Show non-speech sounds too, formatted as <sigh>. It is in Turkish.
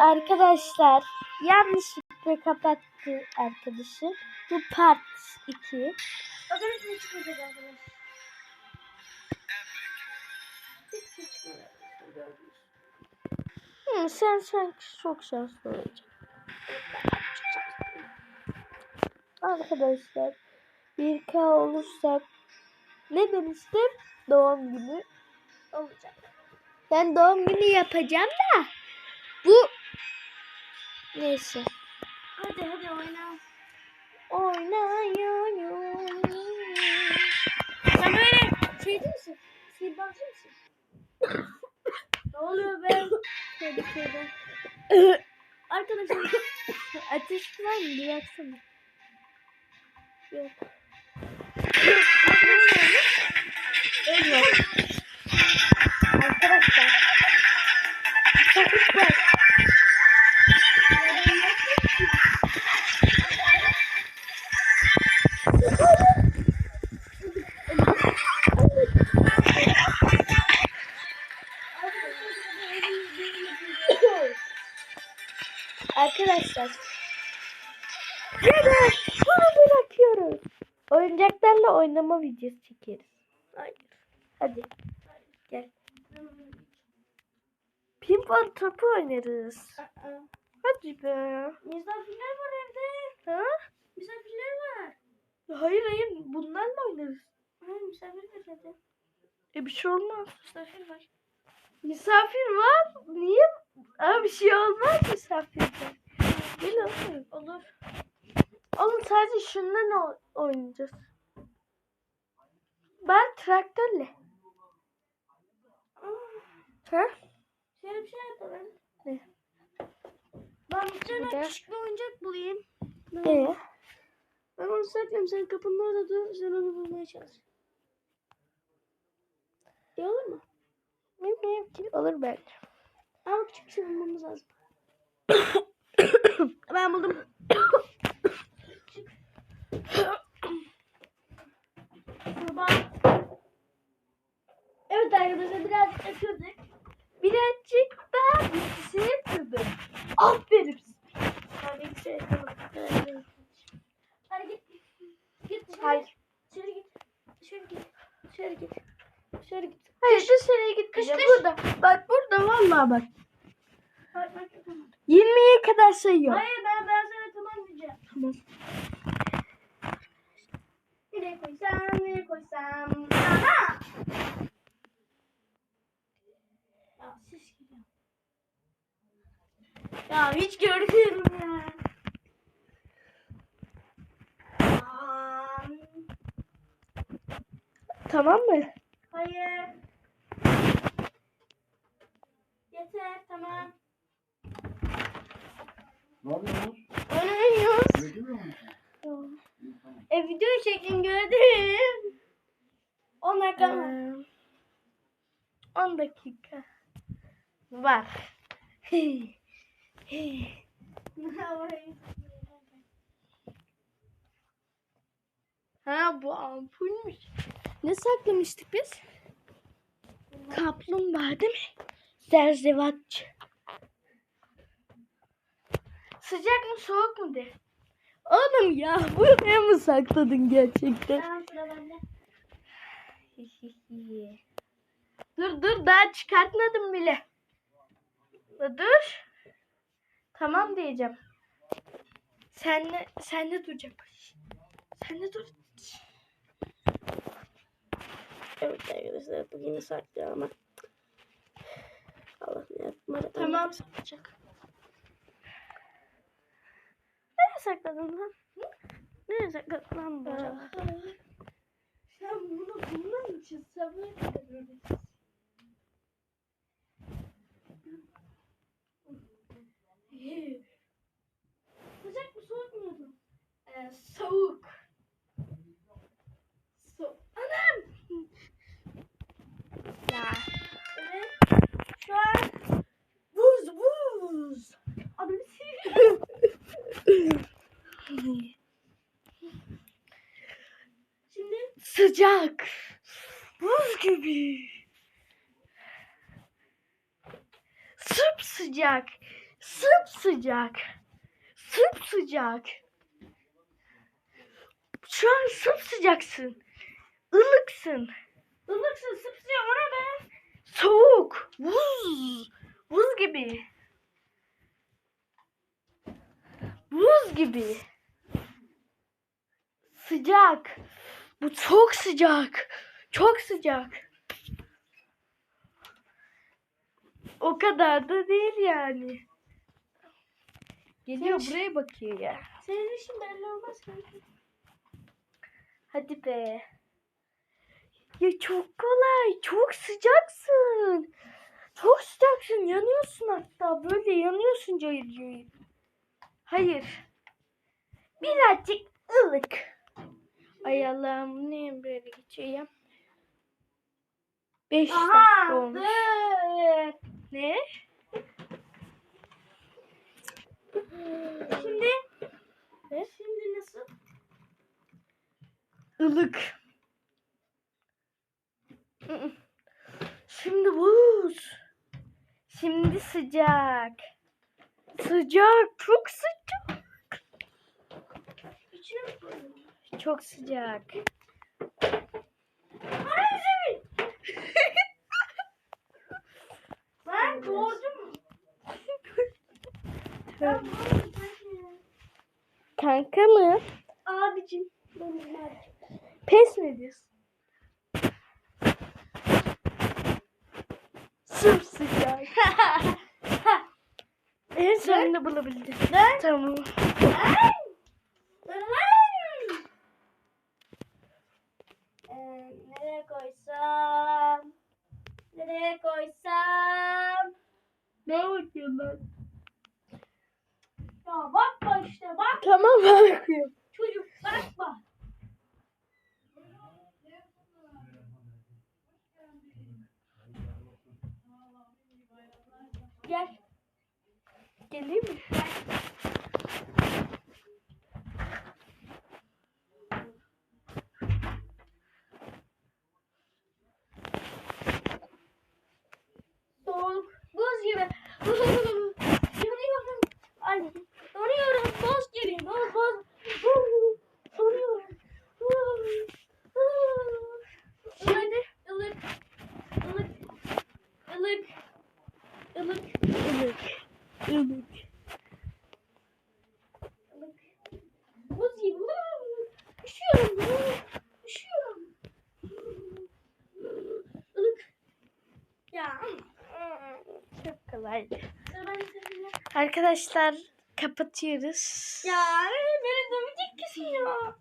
Arkadaşlar yanlışlıkla kapattı arkadaşım. Bu part 2. Bakalım ne çıkacak arkadaşlar. Hiçbir şey çıkmadı. Gördünüz. Hı, sen sen çok şanslı olacaksın. Arkadaşlar 1K olursak ne demiştim? Doğum günü Olacak. Ben doğum günü yapacağım da bu neyse. Hadi hadi oyna. Oynuyorum. Sen böyle şey değil misin? Sihirbazcı mısın? ne oluyor be? Köyde köyde. Arkadaşlar Ateş var mı? Bir baksana. yok. Evet. Arkadaşlar. Sakız var. Arkadaşlar. Neden? Bunu bırakıyoruz. Oyuncaklarla oynama videosu çekeriz. Hayır. Hadi. Gel. Pimpon topu oynarız. Aa, Hadi be. Misafirler var evde. Ha? Misafirler var. Hayır hayır bunlarla oynarız. Ha, misafir var evde. E bir şey olmaz. Misafir var. Misafir var. Niye? Aa, bir şey olmaz misafirden. Gel oğlum. Olur. Oğlum sadece şundan oynayacağız. Ben traktörle. Ha? şöyle bir şey yapalım. Ne? Ben bir tane küçük bir oyuncak bulayım. Ee? Ben onu saklayayım. Sen kapının orada dur. Sen onu bulmaya çalış. İyi olur mu? Bilmiyorum ki. Olur bence. Ama küçük bir şey bulmamız lazım. <coughs> ben buldum. Evet arkadaşlar biraz yapıyorduk. Birazcık daha bilgisayar yapıyordum. Aferin. Hadi bir şey yapalım. Hadi git. Git dışarı. Hayır. Dışarı git. Dışarı git. Dışarı git. Dışarı git. Hayır seneye gitmeyeceğim. Kış, kış. Burada. Bak burada vallahi bak. Bak bak tamam. 20'ye kadar sayıyorum. Hayır ben ben sana tamam diyeceğim. Tamam. Nereye koysam, nereye koysam. Aha! Ya ses geliyor. Ya hiç görmüyorum ya. Tamam mı? Hayır. Yeter tamam. Ne yapıyorsunuz? Oynuyoruz. Çekiliyor musun? E video çekin gördüm. 10 dakika. Ee, 10 dakika. Var. ha bu ampulmüş. Ne saklamıştık biz? Kaplumbağa değil mi? Zerzevatçı. Sıcak mı soğuk mu de? Oğlum ya buraya mı sakladın gerçekten? Tamam sıra bende. <laughs> dur dur daha çıkartmadım bile. Dur. Tamam diyeceğim. Sen de, sen de duracak. Sen de dur. Evet arkadaşlar bugün saklıyor yapma. Tamam saklayacak. Nereye sakladın lan? Nereye sakladın lan bu acaba? Sen bunu bunun için sabır ediyorsun. Sıcak mı soğuk muydu? Ee. Soğuk. Şimdi Sıcak. Buz gibi. Sıp sıcak. Sımsıcak. Sımsıcak. Şu an sımsıcaksın. Ilıksın. Ilıksın sıpsıyor ona be. Soğuk. Buz. Buz gibi. Buz gibi. Sıcak. Bu çok sıcak. Çok sıcak. O kadar da değil yani. Geliyor Sen- buraya bakıyor ya. Senin işin belli olmaz ki. Hadi be. Ya çok kolay. Çok sıcaksın. Çok sıcaksın. Yanıyorsun hatta. Böyle yanıyorsun cayır cayır. Hayır. Birazcık ılık. Ay Allah'ım ne böyle geçeyim. Beş dakika Aha. olmuş. dur. Ne? Şimdi. Ne? Şimdi nasıl? Ilık. Şimdi buz. Şimdi sıcak. Sıcak. Çok sıcak. İçine mi koydun? Çok sıcak. Ay. Ben doğurdum? Ben. Kanka mı? Abicim. Pes mi diyorsun? Sımsıcak. <laughs> en sonunda bulabildin. Tamam. Ay! Ee, nereye koysam? Nereye koysam? Ne bakıyorsun lan? Ya bakma işte bak Tamam bakıyorum. Üşüyorum. Üşüyorum. Ilık. Ya. Çok kolay. Arkadaşlar kapatıyoruz. Ya beni dövecek kesin ya.